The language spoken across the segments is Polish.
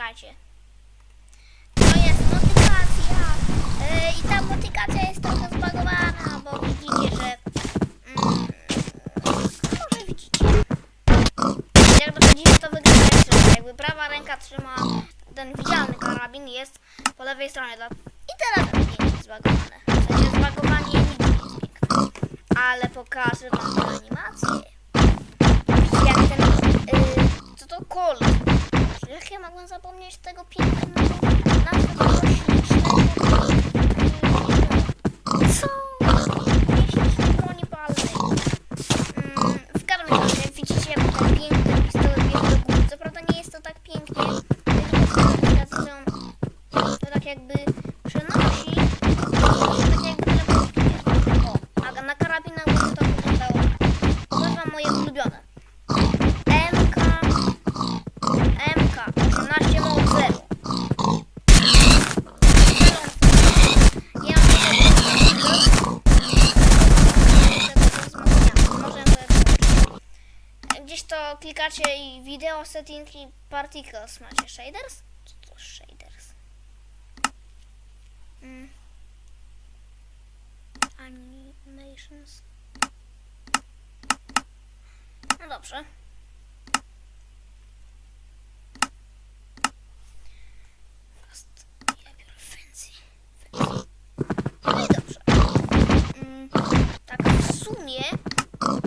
czekajcie. To jest motykacja. Yy, I ta motykacja jest trochę zbagowana, bo widzicie, że... Mm, może widzicie. Jakby to dziwnie to wygląda. Jakby prawa ręka trzyma ten widzialny karabin jest po lewej stronie. dla- I teraz pięknie jest zbagowane. W sensie zbagowanie nigdy nie jest. Ale pokażę wam animację. Jak ten... Yy, co to Colt? Jak ja mogłem zapomnieć tego pięknego klikacie i video setting i particles macie shaders? Co to shaders? Mm. Animations. No dobrze. No. Mm, tak w sumie. Mm,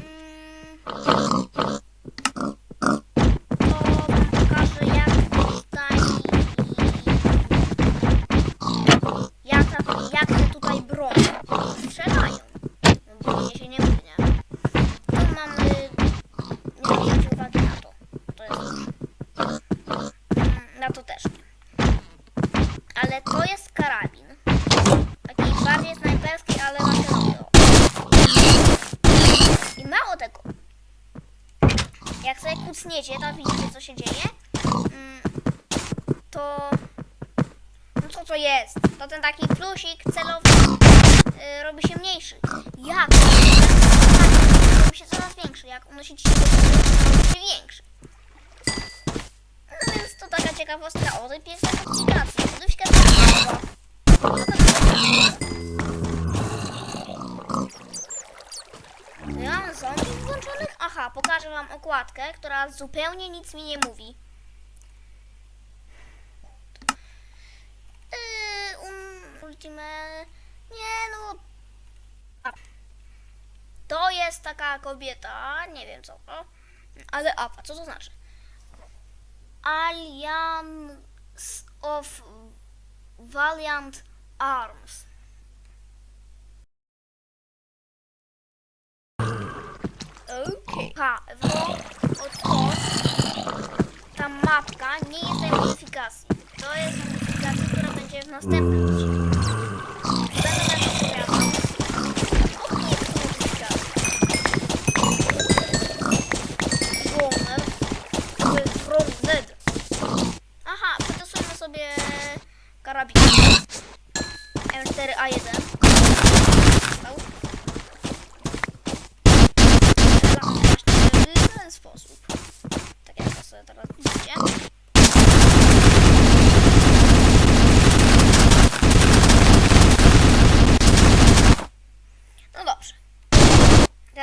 Sobie kucniecie, to widzicie co się dzieje. Mm, To... No co to jest? To ten taki plusik celowy y, robi się mniejszy. Jak? Robi się coraz większy. Jak unosicie się robi się większy. No więc to taka ciekawostka o tej pięknej aplikacji. Modyfikacja mała. Ja mam zombie Aha, pokażę wam okładkę, która zupełnie nic mi nie mówi. Yy, um, ultime... Nie no... To jest taka kobieta, nie wiem co to, ale apa, co to znaczy? Alliance of Valiant Arms. Okej. Ha, bo otwórz. Ta mapka nie jest tej modyfikacji. To jest modyfikacja, która będzie w następnym odcinku.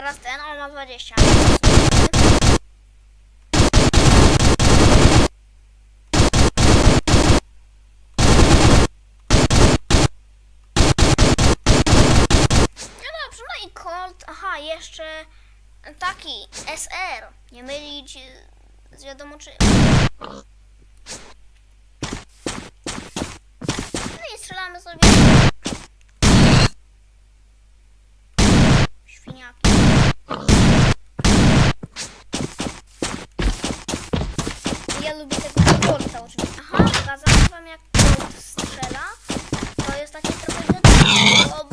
Teraz ten, on ma 20. No no aha, jeszcze taki SR, nie mylić z wiadomo czym. No i strzelamy sobie świniaki. Ja lubię tego Colta oczywiście. Aha, pokazałam wam jak Colt strzela. To jest takie trochę wiadomo,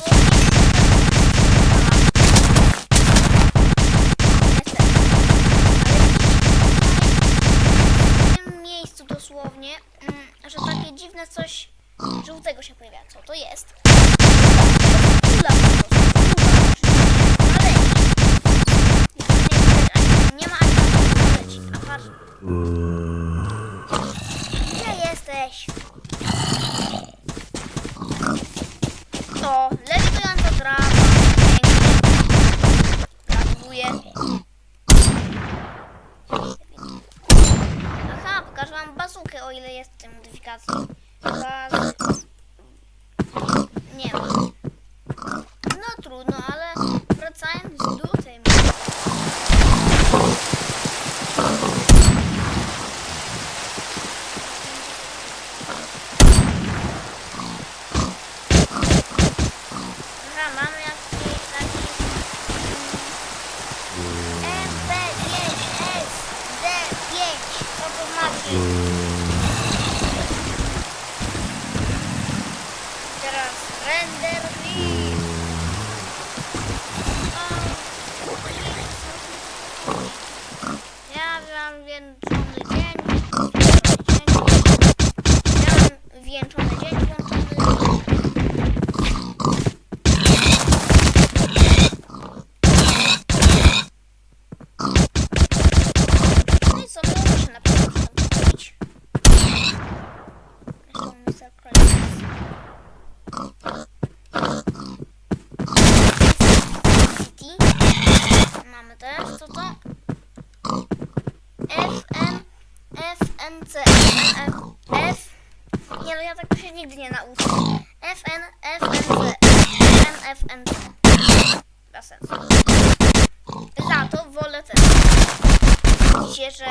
Widzicie, że...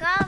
Aha,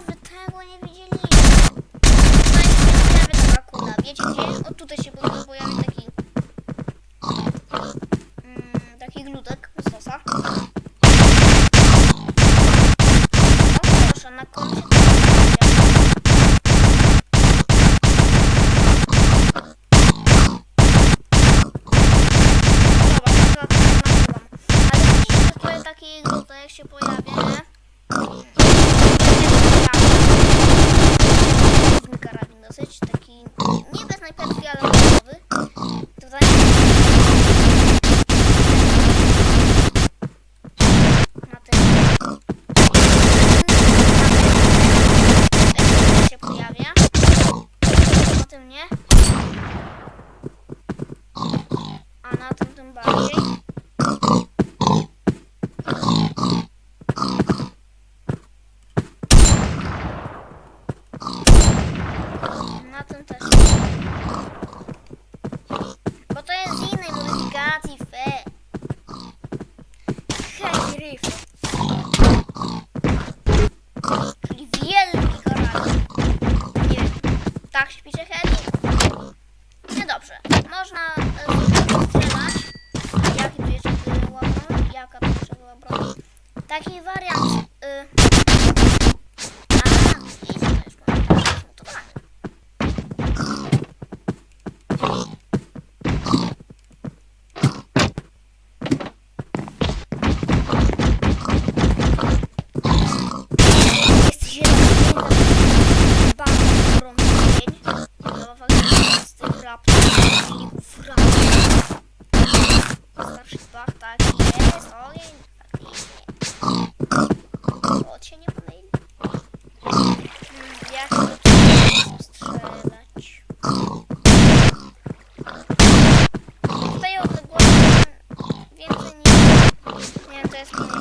to jest 50,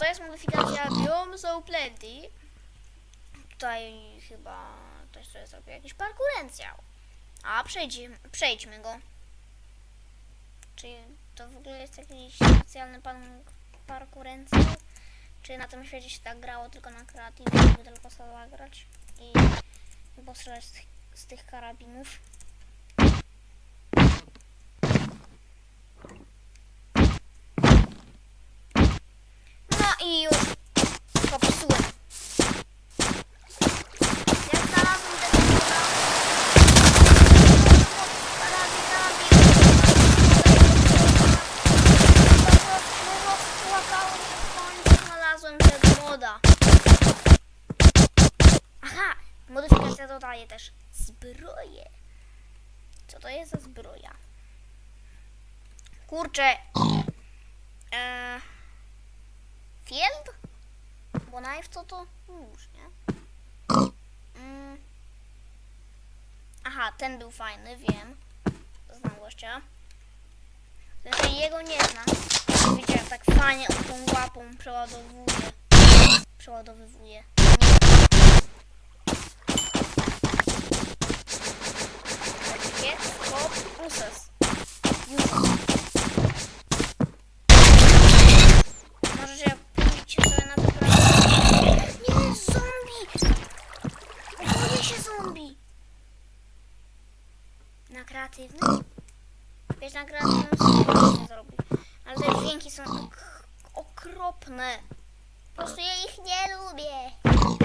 to jest modyfikacja Biome So Plenty. Tutaj chyba ktoś sobie zrobił jakiś parkurencjał. A, przejdzie, przejdźmy go. Czy to w ogóle jest jakiś specjalny pan parkurencjał? Czy na tym świecie się tak grało tylko na kreatywnie, żeby tylko sobie zagrać i postrzelać z, z tych karabinów? No i już popsułem. Jak znalazłem tego kura. Aha, modyfikacja dodaje też zbroję. Co to jest za zbroja? Kurczę. Eee, Field? Bo knife co to? Nóż, nie? Mm. Aha, ten był fajny, wiem. Znam gościa. Tylko jego nie znam. Widzicie, jak tak fajnie on tą łapą przeładowuje. Przeładowywuje. Kop uses. Uses. Możecie pójść sobie na to prawo. Nie, zombie! Boję się zombie! Na kreatywnym? Wiesz, na kreatywnym sobie się zrobi. Ale te dźwięki są ok okropne. Po prostu ja ich nie lubię.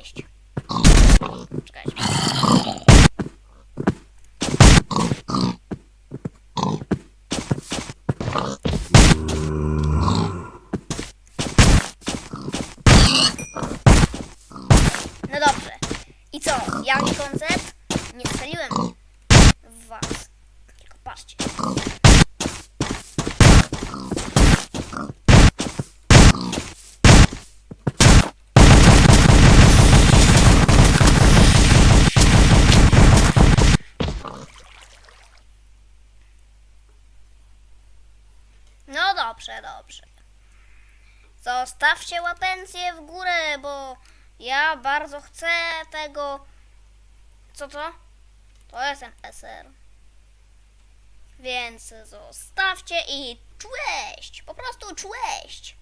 Cześć. Czekajcie. Dobrze, dobrze. Zostawcie łapencję w górę, bo ja bardzo chcę tego. Co to? To jest SR. Więc zostawcie i cześć! Po prostu cześć!